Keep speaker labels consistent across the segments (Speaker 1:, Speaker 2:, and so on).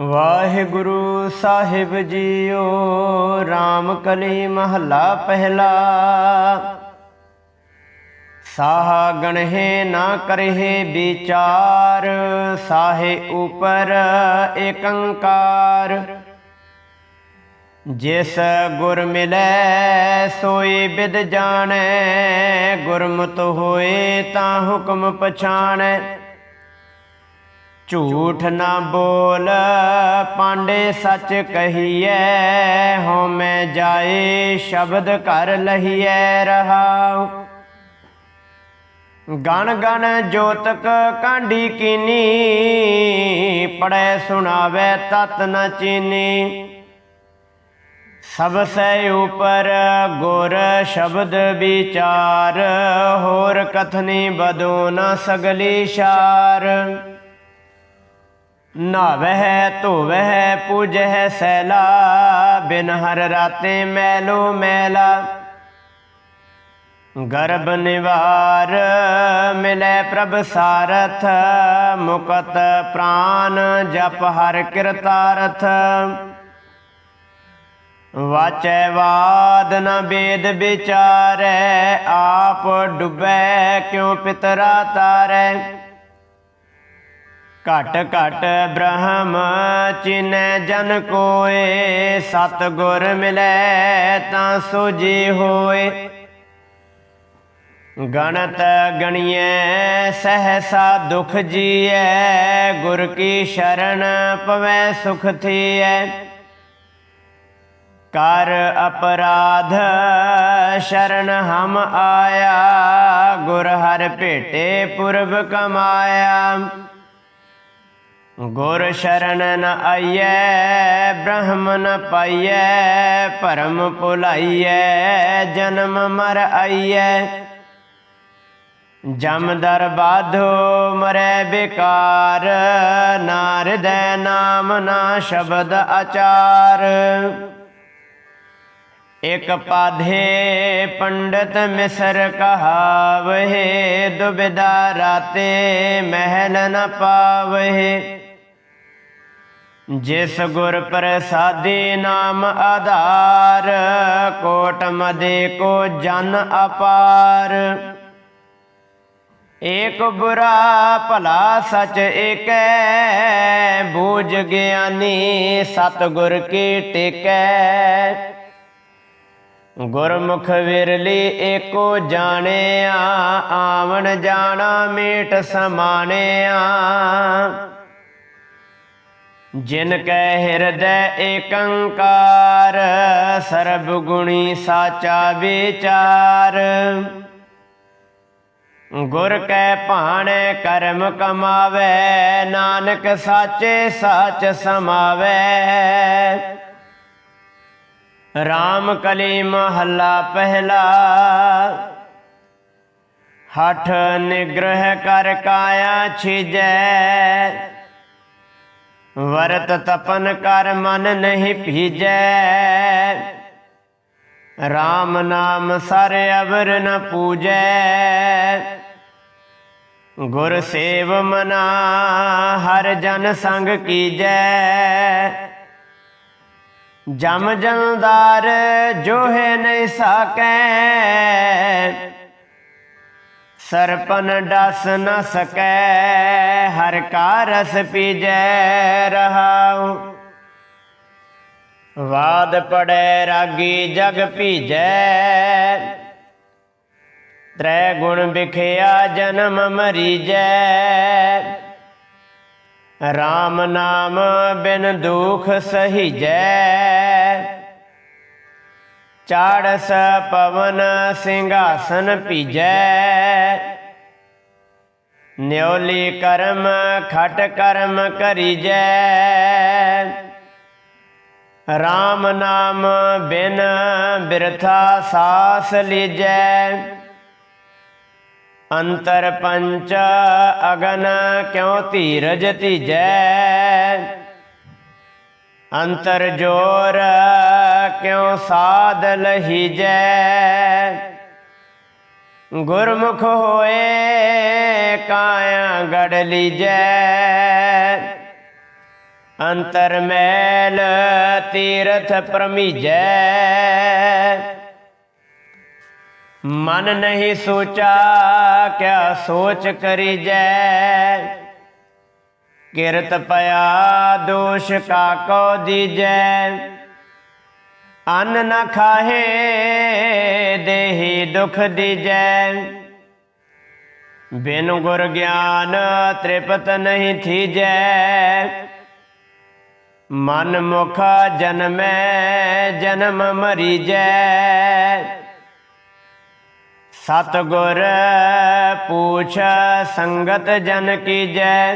Speaker 1: ਵਾਹਿਗੁਰੂ ਸਾਹਿਬ JIO RAM ਕਲੀ ਮਹੱਲਾ ਪਹਿਲਾ। ਸਾਹ ਗਣਹਿ ਨਾ ਕਰਹਿ ਵਿਚਾਰ, ਸਾਹੇ ਉਪਰ ਏਕੰਕਾਰ। ਜਿਸ ਗੁਰ ਮਿਲੈ, ਸੋਈ ਬਿਦ ਜਾਣੈ ਗੁਰਮਤਿ ਹੋਏ ਤਾਂ ਹੁਕਮ ਪਛਾਣੈ। ਝੂਠ ਨਾ ਬੋਲ, ਪਾਂਡੇ ਸੱਚ ਕਹੀਐ ਹਉਮੈ ਜਾਏ, ਸ਼ਬਦ ਕਰ ਲਹੀਐ ਰਹਾਉ। ਗਣ ਗਣ ਜੋਤਕ ਕਾਂਢੀ ਕੀਨੀ ਪੜੈ ਸੁਣਾਵੇ ਤਤ ਨ ਚੀਨੀ। ਸਭ ਸੇ ਉਪਰ ਗੁਰ ਸ਼ਬਦ ਵਿਚਾਰ, ਹੋਰ ਕਥਨੀ ਬਦੋ ਨ ਸਗਲੀ ਸ਼ਾਰ। ਨਾਵਹਿ ਧੋਵਹਿ ਪੂਜਹਿ ਸੈਲਾ, ਬਿਨ ਹਰ ਰਾਤੇ ਮੈਲੋ ਮੈਲਾ। ਗਰਭ ਨਿਵਾਰ ਮਿਲੈ ਪ੍ਰਭ ਸਾਰਥ, ਮੁਕਤ ਪ੍ਰਾਨ ਜਪ ਹਰ ਕਿਰਤਾਰਥ। ਵਾਚੈ ਵਾਦ ਨ ਬੇਦ ਵਿਚਾਰੈ, ਆਪ ਡੁਬੈ ਕਿਉ ਪਿਤਰਾ ਤਾਰੈ। ਘਟ ਘਟ ਬ੍ਰਹਮ ਚਿਨੈ ਜਨ ਕੋਏ ਸਤ ਗੁਰ ਮਿਲੈ ਤਾਂ ਸੋਜੀ ਹੋਏ। ਗਣਤ ਗਣੀਐ, ਸਹਸਾ ਦੁਖ ਜੀਐ, ਗੁਰ ਕੀ ਸ਼ਰਨ ਪਵੈ ਸੁਖ ਥੀਐ। ਕਰ ਅਪਰਾਧ ਸ਼ਰਨ ਹਮ ਆਇਆ, ਗੁਰ ਹਰ ਭੇਟੇ ਪੁਰਬ ਕਮਾਇਆ। ਗੁਰ ਸ਼ਰਨ ਨ ਆਈਐ, ਬ੍ਰਹਮ ਨ ਪਾਈਐ, ਭਰਮ ਭੁਲਾਈਐ, ਜਨਮ ਮਰ ਆਈਐ। ਜਮ ਦਰ ਬਾਧੋ ਮਰੈ ਬਿਕਾਰ, ਨਾਰਦੈ ਨਾਮ ਨਾ ਸ਼ਬਦ ਆਚਾਰ। ਇਕ ਪਾਧੇ ਪੰਡਤ ਮਿਸਰ ਕਹਾਵਹਿ ਦੁਬਿਦਾ ਰਾਤੇ ਮਹਿਲ ਨ ਪਾਵਹਿ। ਜਿਸ ਗੁਰ ਪ੍ਰਸਾਦੀ ਨਾਮ ਆਧਾਰ, ਕੋਟ ਮਦੇ ਕੋ ਜਨ ਅਪਾਰ। ਏਕ ਬੁਰਾ ਭਲਾ ਸਚ ਏਕੈ, ਬੂਝ ਗਿਆਨੀ ਸਤ ਗੁਰ ਕੀ ਟਿਕੈ। ਗੁਰਮੁਖ ਵਿਰਲੀ ਏਕੋ ਜਾਣਿਆ, ਆਵਣ ਜਾਣਾ ਮੀਟ ਸਮਾਣਿਆ। ਜਿਨ ਕੈ ਹਿਰਦੈ ਏਕੰਕਾਰ ਸਰਬ ਗੁਣੀ ਸਾਚਾ ਵਿਚਾਰ। ਗੁਰ ਕੈ ਭਾਣੇ ਕਰਮ ਕਮਾਵੇ, ਨਾਨਕ ਸਾਚੇ ਸਾਚ ਸਮਾਵੇ। ਰਾਮ ਕਲੀ ਮਹੱਲਾ ਪਹਿਲਾ, ਹਠ ਨਿਗ੍ਰਹ ਕਰ ਕਾਇਆ ਛਿਜੈ। ਵਰਤ ਤਪਨ ਕਰ ਮਨ ਨਹੀਂ ਭੀਜੈ। RAM ਨਾਮ ਸਰ ਅਵਰ ਨ ਪੂਜੈ। ਗੁਰ ਸੇਵ ਮਨਾ ਹਰ ਜਨ ਸੰਗ ਕੀਜੈ। ਜਮ ਜਲਦਾਰ ਜੋਹੇ ਨਹੀਂ ਸਾਕੈ। ਸਰਪਨ ਡਸ ਨ ਸਕੈ। ਹਰ ਕਾ ਰਸ ਪੀਜੈ ਰਹਾਉ। ਵਾਦ ਪੜੈ ਰਾਗੀ ਜਗ ਭੀਜੈ ਤ੍ਰੈ ਗੁਣ ਵਿਖਿਆ ਜਨਮ ਮਰੀਜੈ। RAM ਨਾਮ ਬਿਨ ਦੁਖ ਸਹੀਜੈ। ਚਾੜਸ ਪਵਨ ਸਿੰਘਾਸਨ ਭੀਜੈ ਨਿਉਲੀ ਕਰਮ, ਖਟ ਕਰਮ ਕਰੀਜੈ। RAM ਨਾਮ ਬਿਨ ਬਿਰਥਾ ਸਾਸ ਲੀਜੈ। ਅੰਤਰ ਪੰਚ ਅਗਨ ਕਿਉ ਧੀਰਜ ਧੀਜੈ। ਅੰਤਰ ਜੋਰ ਕਿਉ ਸਾਧ ਲਹੀਜੈ ਗੁਰਮੁਖ ਹੋਏ ਕਾਇਆ ਗੜ ਲੀਜੈ ਅੰਤਰ ਮੈਲ ਤੀਰਥ ਪ੍ਰਮੀਜੈ ਮਨ ਨਹੀਂ ਸੋਚਾ ਕਿਆ ਸੋਚ ਕਰੀਜੈ ਕਿਰਤ ਪਿਆ ਦੋਸ਼ ਕਾ ਕੋ ਦੀਜੈ ਅੰਨ ਨ ਖਾਹੇ ਦੇਹੀ ਦੁਖ ਦੀਜੈ ਬਿਨ ਗੁਰ ਗਿਆਨ ਤ੍ਰਿਪਤ ਨਹੀਂ ਥੀਜੈ। ਮਨ ਮੁਖ ਜਨਮੈ, ਜਨਮ ਮਰੀਜੈ। ਸਤ ਗੁਰ ਪੂਛ ਸੰਗਤ ਜਨ ਕੀ ਜੈ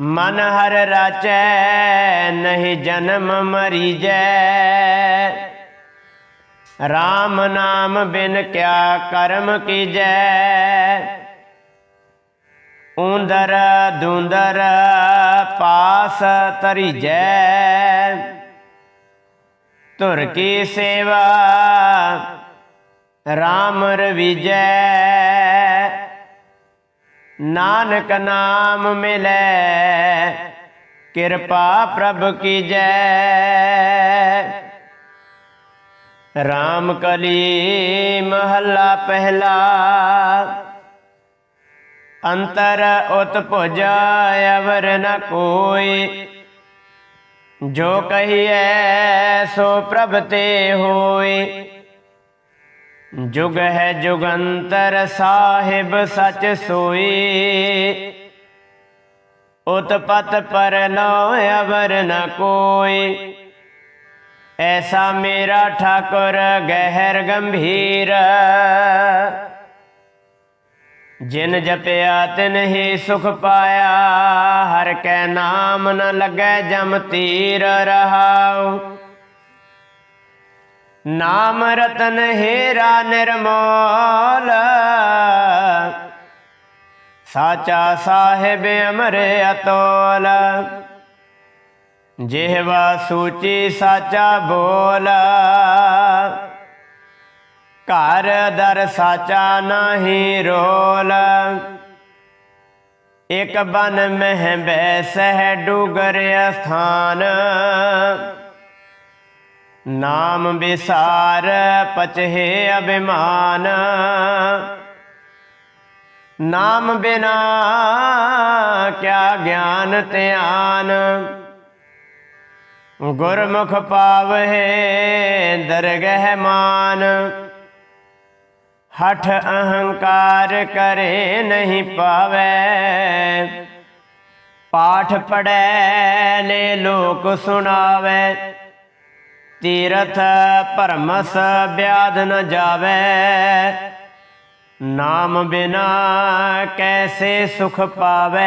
Speaker 1: ਮਨ ਹਰ ਰਾਚੈ, ਨਹੀਂ ਜਨਮ ਮਰੀਜੈ। RAM ਨਾਮ ਬਿਨ ਕਿਆ ਕਰਮ ਕੀਜੈ। ਉਂਦਰ ਦੁੰਦਰ ਪਾਸ ਤਰੀਜੈ ਧੁਰ ਕੀ ਸੇਵਾ RAM ਰਵੀਜੈ। ਨਾਨਕ ਨਾਮ ਮਿਲੈ, ਕਿਰਪਾ ਪ੍ਰਭ ਕੀਜੈ। ਰਾਮ ਕਲੀ ਮਹੱਲਾ ਪਹਿਲਾ ਅੰਤਰ ਉਤ ਭੁਜਾ ਅਵਰ ਨ ਕੋਈ ਜੋ ਕਹੀਐ ਸੋ ਪ੍ਰਭ ਤੇ ਹੋਈ ਜੁਗ ਹੈ ਜੁਗੰਤਰ ਸਾਹਿਬ ਸਚ ਸੋਈ ਉਤਪਤ ਪਰ ਲੋ ਅਵਰ ਨ ਕੋਈ ਐਸਾ ਮੇਰਾ ਠਾਕੁਰ ਗਹਿਰ ਗੰਭੀਰ। ਜਿਨ ਜਪਿਆ ਤਿਨ ਹੀ ਸੁਖ ਪਾਇਆ, ਹਰ ਕੈ ਨਾਮ ਨ ਲੱਗੈ ਜਮ ਤੀਰ ਰਹਾਉ। ਨਾਮ ਰਤਨ ਹੀਰਾ ਨਿਰਮੋਲ। ਸਾਚਾ ਸਾਹਿਬ ਅਮਰ ਅਤੋਲ ਜਿਹਵਾ ਸੂਚੀ ਸਾਚਾ ਬੋਲ, ਘਰ ਦਰ ਸਾਚਾ ਨਹੀਂ ਰੋਲ। ਇਕ ਬਨ ਮਹਿ ਬੈਸਹਿ ਡੂਗਰ ਅਸਥਾਨ। ਨਾਮ ਵਿਸਾਰ ਪਚਹਿ ਅਭਿਮਾਨ। ਨਾਮ ਬਿਨਾ ਕਿਆ ਗਿਆਨ ਧਿਆਨ। ਗੁਰਮੁਖ ਪਾਵਹਿ ਦਰਗਹਿ ਮਾਨ। ਹਠ ਅਹੰਕਾਰ ਕਰੇ ਨਹੀਂ ਪਾਵੇ ਪਾਠ ਪੜੈ ਲੈ ਲੋਕ ਸੁਣਾਵੇ ਤੀਰਥ ਭਰਮਸ ਬਿਆਦ ਨ ਜਾਵੇ ਨਾਮ ਬਿਨਾ ਕੈਸੇ ਸੁਖ ਪਾਵੇ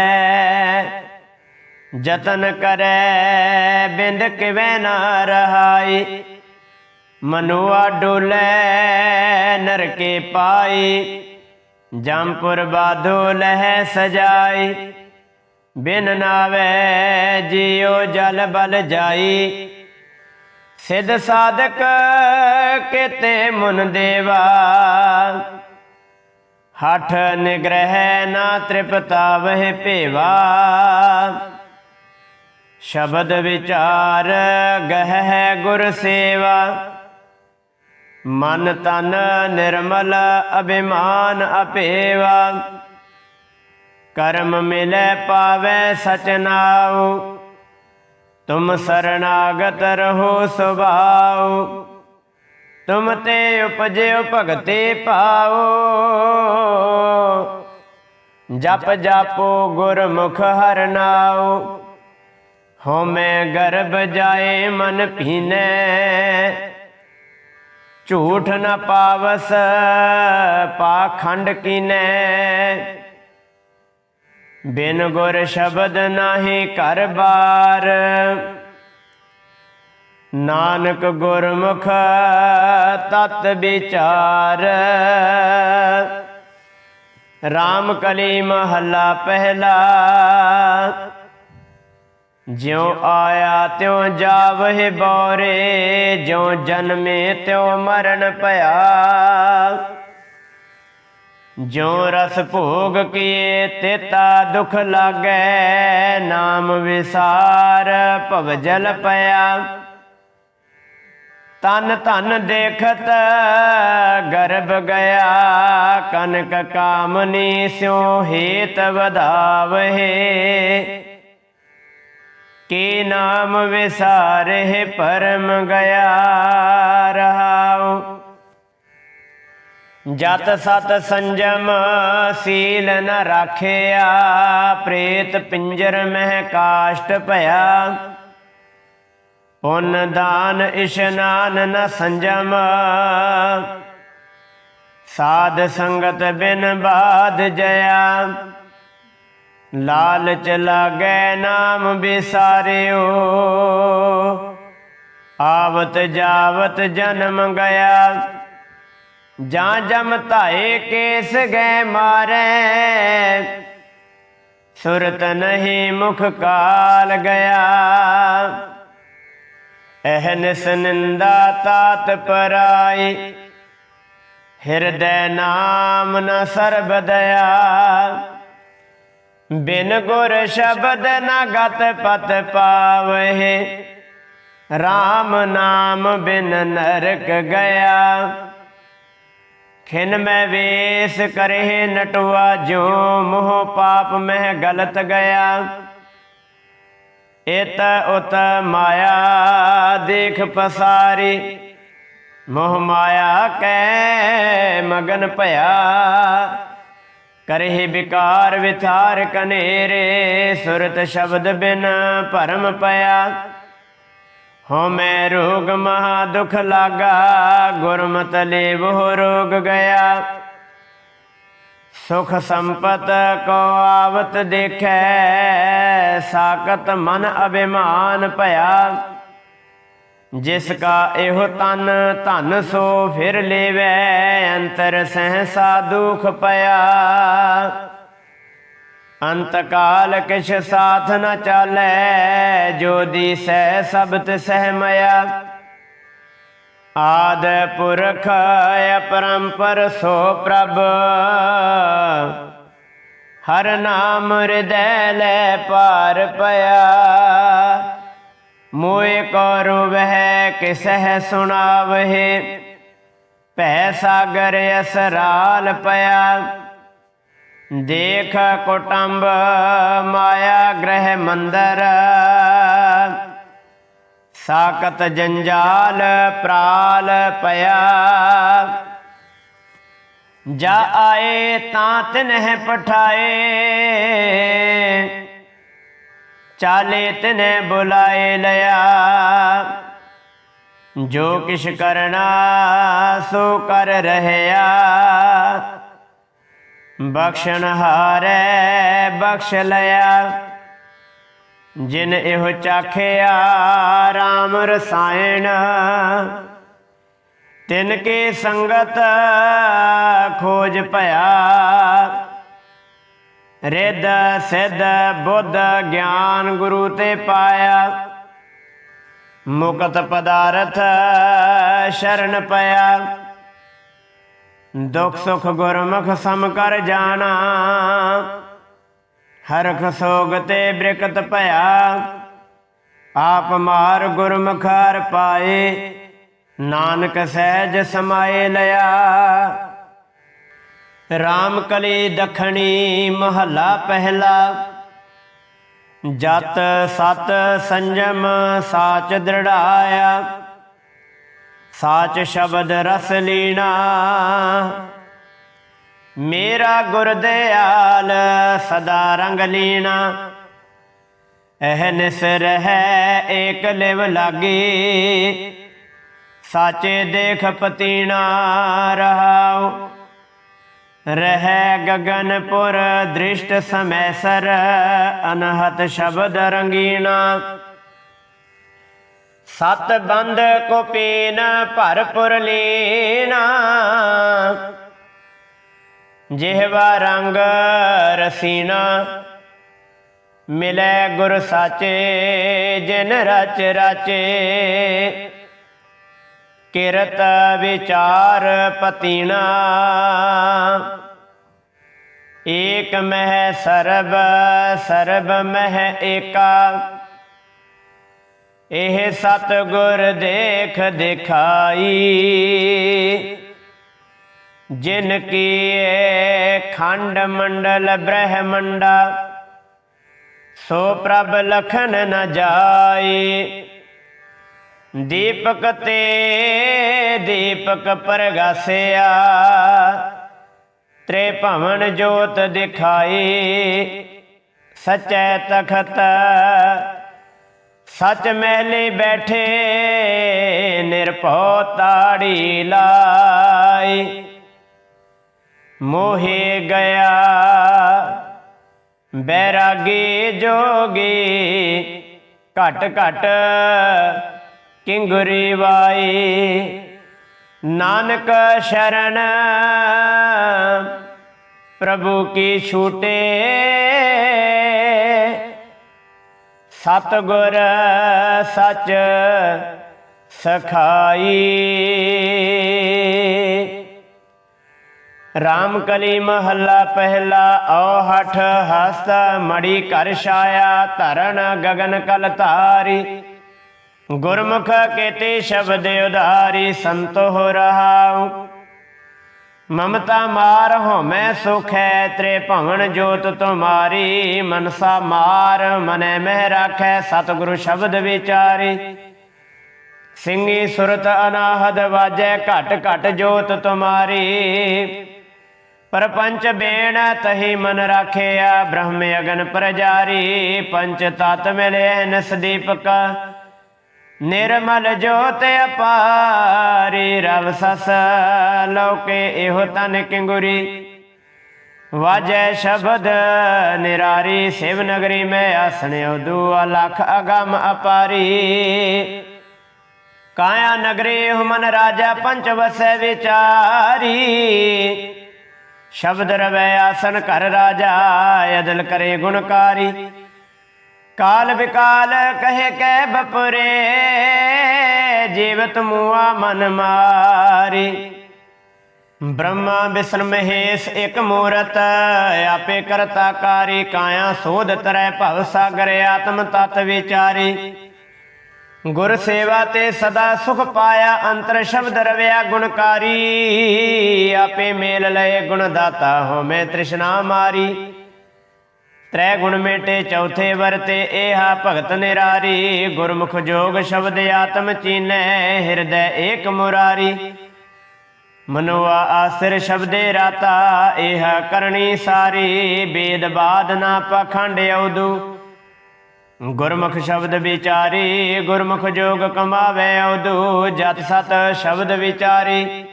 Speaker 1: ਜਤਨ ਕਰੈ, ਬਿੰਦ ਕਿਵੈ ਨਾ ਰਹਾਈ। ਮਨੁਆ ਡੋਲੇ, ਨਰਕੇ ਪਾਈ। ਜੰਪੁਰ ਬਾਧੋ ਲਹਿ ਸਜਾਈ। ਬਿਨ ਨਾਵੇ ਜਿਉ ਜਲ ਬਲ ਜਾਈ। ਸਿਧ ਸਾਧਕ ਕਿਤੇ ਮੁਨ ਦੇਵਾ। ਹਠ ਨਿਗ੍ਰਹਿ ਨਾ ਤ੍ਰਿਪਤਾ ਵਹਿ ਭੇਵਾ। ਸ਼ਬਦ ਵਿਚਾਰ ਗਹਿ ਗੁਰ ਸੇਵਾ। ਮਨ ਤਨ ਨਿਰਮਲ ਅਭਿਮਾਨ ਅਪੇਵਾ। ਕਰਮ ਮਿਲੇ ਪਾਵੇ ਸਚਨਾਉ ਤੁਮ ਸਰਣਾਗਤ ਰਹੋ ਸੁਭਾਉ। ਤੁਮ ਤੇ ਉਪਜਿਓ ਭਗਤੇ ਪਾਓ ਜਪ ਜਾਪੋ ਗੁਰਮੁਖ ਹਰਨਾਉ ਹਉਮੈ ਗਰਭ ਜਾਏ ਮਨ ਭੀਨੈ ਝੂਠ ਨ ਪਾਵਸ ਪਾਖੰਡ ਕੀਨੈ। ਬਿਨ ਗੁਰ ਸ਼ਬਦ ਨਾਹੀ ਘਰ ਬਾਰ। ਨਾਨਕ ਗੁਰਮੁਖ ਤਤ ਵਿਚਾਰ। RAM ਕਲੀ ਮਹੱਲਾ ਪਹਿਲਾ। ਜਿਉ ਆਇਆ ਤਿਉ ਜਾਵਹਿ ਬੋਰੇ, ਜਿਉ ਜਨਮੇ ਤਿਉ ਮਰਨ ਭਇਆ। ਜੋ ਰਸ ਭੋਗ ਕੀਏ, ਤੇਤਾ ਦੁਖ ਲਾਗੈ, ਨਾਮ ਵਿਸਾਰ ਭਵਜਲ ਪਿਆ। ਤਨ ਧਨ ਦੇਖਤ ਗਰਭ ਗਿਆ, ਕਨਕ ਕਾਮਨੀ ਸਿਉ ਹੇਤ ਵਧਾਵਹਿ। ਕੀ ਨਾਮ ਵਿਸਾਰੇ ਪਰਮ ਗਿਆ ਰਹਾਉ? ਜਤ ਸਤ ਸੰਜਮ ਸੀਲ ਨ ਰਾਖਿਆ, ਪ੍ਰੇਤ ਪਿੰਜਰ ਮਹਿ ਕਾਸ਼ਟ ਭਇਆ। ਪੁੰਨ ਦਾਨ ਇਸ਼ਨਾਨ ਨ ਸੰਜਮ। ਸਾਧ ਸੰਗਤ ਬਿਨ ਬਾਦ ਜਇਆ। ਲਾਲਚ ਲਾਗੈ ਨਾਮ ਵਿਸਾਰਿਓ ਆਵਤ ਜਾਵਤ ਜਨਮ ਗਿਆ। ਜਾਂ ਜਮ ਧਾਏ ਕੇਸ ਗੈ ਮਾਰੇ। ਸੁਰਤ ਨਹੀਂ ਮੁਖ ਕਾਲ ਗਿਆ। ਅਹਨਿਸ ਨਿੰਦਾ ਤਾਤ ਪਰਾਈ। ਹਿਰਦੈ ਨਾਮ ਨ ਸਰਬ ਦਇਆ। ਬਿਨ ਗੁਰ ਸ਼ਬਦ ਨ ਗਤ ਪਤ ਪਾਵਹਿ। RAM ਨਾਮ ਬਿਨ ਨਰਕ ਗਿਆ। ਖਿਨ ਮੈਂ ਵੇਸ ਕਰੇ ਨਟਵਾ ਜੋ ਮੋਹ ਪਾਪ ਮਹਿ ਗਲਤ ਗਿਆ। ਇਤ ਉਤ ਮਾਇਆ ਦੇਖ ਪਸਾਰੀ, ਮੋਹ ਮਾਇਆ ਕੈ ਮਗਨ ਭਇਆ। ਕਰਹਿ ਵਿਕਾਰ ਵਿਥਾਰ ਕਨੇਰੇ, ਸੁਰਤ ਸ਼ਬਦ ਬਿਨ ਭਰਮ ਪਿਆ। ਹੋ ਮੈਂ ਰੋਗ ਮਹਾ ਦੁਖ ਲਾਗਾ, ਗੁਰਮਤ ਲੇਵ ਹੋ ਰੋਗ ਗਿਆ। ਸੁਖ ਸੰਪਤ ਕੋ ਆਵਤ ਦੇਖੈ ਸਾਕਤ ਮਨ ਅਭਿਮਾਨ ਭਇਆ। ਜਿਸ ਕਾ ਇਹੋ ਤਨ, ਧਨ ਸੋ ਫਿਰ ਲੇਵੈ, ਅੰਤਰ ਸਹਸਾ ਦੁਖ ਪਿਆ। ਅੰਤ ਕਾਲ ਕਿਛ ਸਾਥ ਨ ਚਾਲੈ, ਜੋ ਦੀ ਸਹਿ ਸਬਤ ਸਹਿਮਇਆ। ਆਦ ਪੁਰਖ ਅਪਰੰਪਰ ਸੋ ਪ੍ਰਭ। ਹਰ ਨਾਮ ਹਿਰਦੈ ਲੈ ਪਾਰ ਪਿਆ। ਮੋਏ ਕੋ ਵਹਿ ਕਿਸਹਿ ਸੁਣਾਵਹਿ, ਭੈ ਸਾਗਰ ਅਸਰਾਲ ਪਿਆ। ਦੇਖ ਕੁਟੰਬ ਮਾਇਆ ਗ੍ਰਹਿ ਮੰਦਰ ਸਾਕਤ ਜੰਜਾਲ ਪ੍ਰਾਲ ਪਿਆ। ਜਾ ਆਏ ਤਾਂ ਤਿਨਹਿ ਪਠਾਏ ਚਾਲੇ ਤਿਨਹਿ ਬੁਲਾਏ ਲਿਆ। ਜੋ ਕਿਛ ਕਰਨਾ, ਸੋ ਕਰ ਰਹਿਆ। ਬਖਸ਼ਣ ਹਾਰੈ, ਬਖਸ਼ ਲਿਆ। ਜਿਨ ਇਹੋ ਚਾਖਿਆ RAM ਰਸਾਇਣ। ਤਿਨ ਕੇ ਸੰਗਤ ਖੋਜ ਭਇਆ। ਰਿੱਧ, ਸਿੱਧ, ਬੁੱਧ, ਗਿਆਨ ਗੁਰੂ ਤੇ ਪਾਇਆ। ਮੁਕਤ ਪਦਾਰਥ ਸ਼ਰਨ ਪਿਆ। ਦੁਖ ਸੁਖ ਗੁਰਮੁਖ ਸਮ ਕਰ ਜਾਣਾ। ਹਰਖ ਸੋਗ ਤੇ ਬ੍ਰਿਕਤ ਭਇਆ। ਆਪ ਮਾਰ ਗੁਰਮੁਖ ਹਰ ਪਾਏ। ਨਾਨਕ ਸਹਿਜ ਸਮਾਏ ਲਿਆ। RAM ਕਲੀ ਦਖਣੀ ਮਹੱਲਾ ਪਹਿਲਾ। ਜਤ ਸਤ ਸੰਜਮ ਸਾਚ ਦ੍ਰਿੜਾਇਆ। ਸਾਚ ਸ਼ਬਦ ਰਸ ਲੀਣਾ। ਮੇਰਾ ਗੁਰਦਿਆਲ ਸਦਾ ਰੰਗ ਲੀਣਾ। ਇਹ ਨਿਸ ਰਹਿ ਏਕ ਲਿਵ ਲਾਗੀ। ਸਾਚੇ ਦੇਖ ਪਤੀਣਾ ਰਹਾਉ। ਰਹਿ ਗਗਨਪੁਰ ਦ੍ਰਿਸ਼ਟ ਸਮੈਸਰ ਅਨਹਤ ਸ਼ਬਦ ਰੰਗੀਣਾ ਸਤ ਬੰਦ ਕੋ ਪੀਨ ਭਰਪੁਰ ਲੀਨਾ ਜਿਹਵਾ ਰੰਗ ਰਸੀਨਾ ਮਿਲੇ ਗੁਰ ਸਾਚੇ ਜਿਨ ਰਚ ਰਚੇ ਕਿਰਤ ਵਿਚਾਰ ਪਤੀਣਾ। ਏਕ ਮਹਿ ਸਰਬ ਸਰਬ ਮਹਿ ਏਕਾ। ਇਹ ਸਤ ਗੁਰ ਦੇਖ ਦਿਖਾਈ। ਜਿਨ ਕੀ ਖੰਡ ਮੰਡਲ ਬ੍ਰਹਮੰਡਾ, ਸੋ ਪ੍ਰਭ ਲਖਨ ਨ ਜਾਈ ਦੀਪਕ ਤੇ ਦੀਪਕ ਪ੍ਰਗਾਸਿਆ। ਤ੍ਰੇ ਭਵਨ ਜੋਤ ਦਿਖਾਈ, ਸਚੈ ਤਖਤ। ਸਚ ਮਹਿਲੇ ਬੈਠੇ, ਨਿਰਭਉ ਤਾੜੀ ਲਾਈ। ਮੋਹੇ ਗਿਆ, ਬੈਰਾਗੀ ਜੋਗੀ। ਘਟ ਘਟ ਕਿੰਗੁਰੀ ਵਾਈ ਨਾਨਕ ਸ਼ਰਨ ਪ੍ਰਭੂ ਕੀ ਛੂਟੇ। ਸਤਗੁਰ ਸਚ ਸਖਾਈ। ਰਾਮ ਕਲੀ ਮਹੱਲਾ ਪਹਿਲਾ ਓ ਹਸਤ ਮੜੀ ਕਰ ਛਾਇਆ ਧਰਨ ਗਗਨ ਕਲ ਧਾਰੀ ਗੁਰਮੁਖ ਕੇਤੇ ਸ਼ਬਦ ਉਧਾਰੀ ਸੰਤੋ ਰਹਾਉ। ਮਮਤਾ ਮਾਰ ਹਉਮੈ ਸੁਖੈ, ਤ੍ਰੇ ਭਵਨ ਜੋਤ ਤੁਮਾਰੀ ਮਨਸਾ ਮਾਰ ਮਨੈ ਮਹਿ ਰਾਖੈ, ਸਤਿਗੁਰੂ ਸ਼ਬਦ ਵਿਚਾਰੀ। ਸਿੰਘੀ ਸੁਰਤ ਅਨਾਹਦ ਵਾਜੈ, ਘਟ ਘਟ ਜੋਤ ਤੁਮਾਰੀ ਪਰਪੰਚ ਬੇਣ, ਤਹੀ ਮਨ ਰਾਖਿਆ, ਬ੍ਰਹਮ ਅਗਨ ਪ੍ਰਜਾਰੀ। ਪੰਚ ਤਤ ਮਿਲੇ, ਨਸਦੀਪਕ ਨਿਰਮਲ ਜੋਤ ਅਪਾਰੀ ਰਵ ਸਸ ਲੋਕੇ ਇਹੋ ਤਨ ਕਿੰਗੁਰੀ। ਵਾਜੈ ਸ਼ਬਦ ਨਿਰਾਰੀ ਸਿਵ ਨਗਰੀ ਮੈਂ ਆਸਣਿਓ ਦੂਆ ਲੱਖ ਅਗਮ ਅਪਾਰੀ। ਕਾਇਆ ਨਗਰੀ ਹੁਮਨ ਰਾਜਾ ਪੰਚ ਵਸੈ ਵਿਚਾਰੀ। ਸ਼ਬਦ ਰਵੈ ਆਸਨ ਕਰ ਰਾਜਾ, ਅਦਲ ਕਰੇ ਗੁਣਕਾਰੀ। ਕਾਲ ਵਿਕਾਲ ਕਹੇ ਕੈ ਬਪਰੇ, ਜੀਵਤ ਮੂਆ ਮਨ ਮਾਰੀ। ਬ੍ਰਹਮਾ ਵਿਸ਼ਨ ਮਹੇਸ਼ ਇੱਕ ਮੂਰਤ, ਆਪੇ ਕਰਤਾ ਕਾਰੀ, ਕਾਇਆ ਸੋਧ ਤਰੈ ਭਵ ਸਾਗਰ, ਆਤਮ ਤਤ ਵਿਚਾਰੀ। ਗੁਰ ਸੇਵਾ ਤੇ ਸਦਾ ਸੁਖ ਪਾਇਆ, ਅੰਤਰ ਸ਼ਬਦ ਰਵਿਆ ਗੁਣਕਾਰੀ। ਆਪੇ ਮੇਲ ਲਏ ਗੁਣ ਦਾਤਾ ਹੋਮੈ ਤ੍ਰਿਸ਼ਨਾ ਮਾਰੀ। ਤ੍ਰੈ ਗੁਣ ਮੇਟੇ ਚੌਥੇ ਵਰਤੇ, ਏਹਾ ਭਗਤ ਨਿਰਾਰੀ। ਗੁਰਮੁਖ ਜੋਗ ਸ਼ਬਦ ਆਤਮ ਚੀਨੈ, ਹਿਰਦੈ ਏਕ ਮੁਰਾਰੀ। ਮਨੁਆ ਆਸਿਰ ਸ਼ਬਦੇ ਰਾਤਾ ਇਹ ਕਰਨੀ ਸਾਰੀ। ਬੇਦ ਬਾਦ ਨਾ ਪਖੰਡ ਉਦੂ ਗੁਰਮੁਖ ਸ਼ਬਦ ਵਿਚਾਰੀ, ਗੁਰਮੁਖ ਜੋਗ ਕਮਾਵੇ ਉਦੂ ਜਤ ਸਤ ਸ਼ਬਦ ਵਿਚਾਰੀ।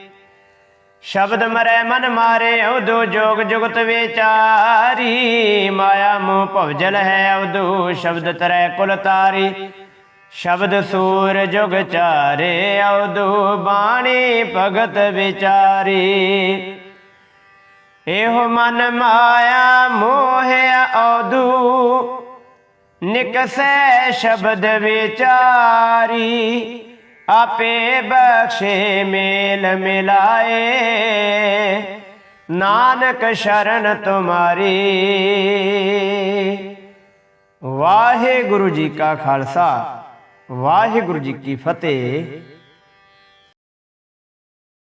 Speaker 1: ਸ਼ਬਦ ਮਰੈ ਮਨ ਮਾਰੇ, ਉਦੂ ਜੋਗ ਜੁਗਤ ਵਿਚਾਰੀ। ਮਾਇਆ ਮੋਹ ਭਵਜਲ ਹੈ, ਉਦੂ ਸ਼ਬਦ ਤਰੈ ਕੁਲ ਤਾਰੀ। ਸ਼ਬਦ ਸੂਰ ਜੁਗ ਚਾਰੇ, ਉਦੂ ਬਾਣੀ ਭਗਤ ਵਿਚਾਰੀ। ਇਹੋ ਮਨ ਮਾਇਆ ਮੋਹਿਆ ਉਦੂ ਨਿਕਸੈ ਸ਼ਬਦ ਵਿਚਾਰੀ। ਆਪੇ ਬਖਸ਼ੇ ਮੇਲ ਮਿਲਾਏ। ਨਾਨਕ ਸ਼ਰਨ ਤੁਮਾਰੀ। ਵਾਹਿਗੁਰੂ ਜੀ ਕਾ ਖਾਲਸਾ, ਵਾਹਿਗੁਰੂ ਜੀ ਕੀ ਫਤਿਹ।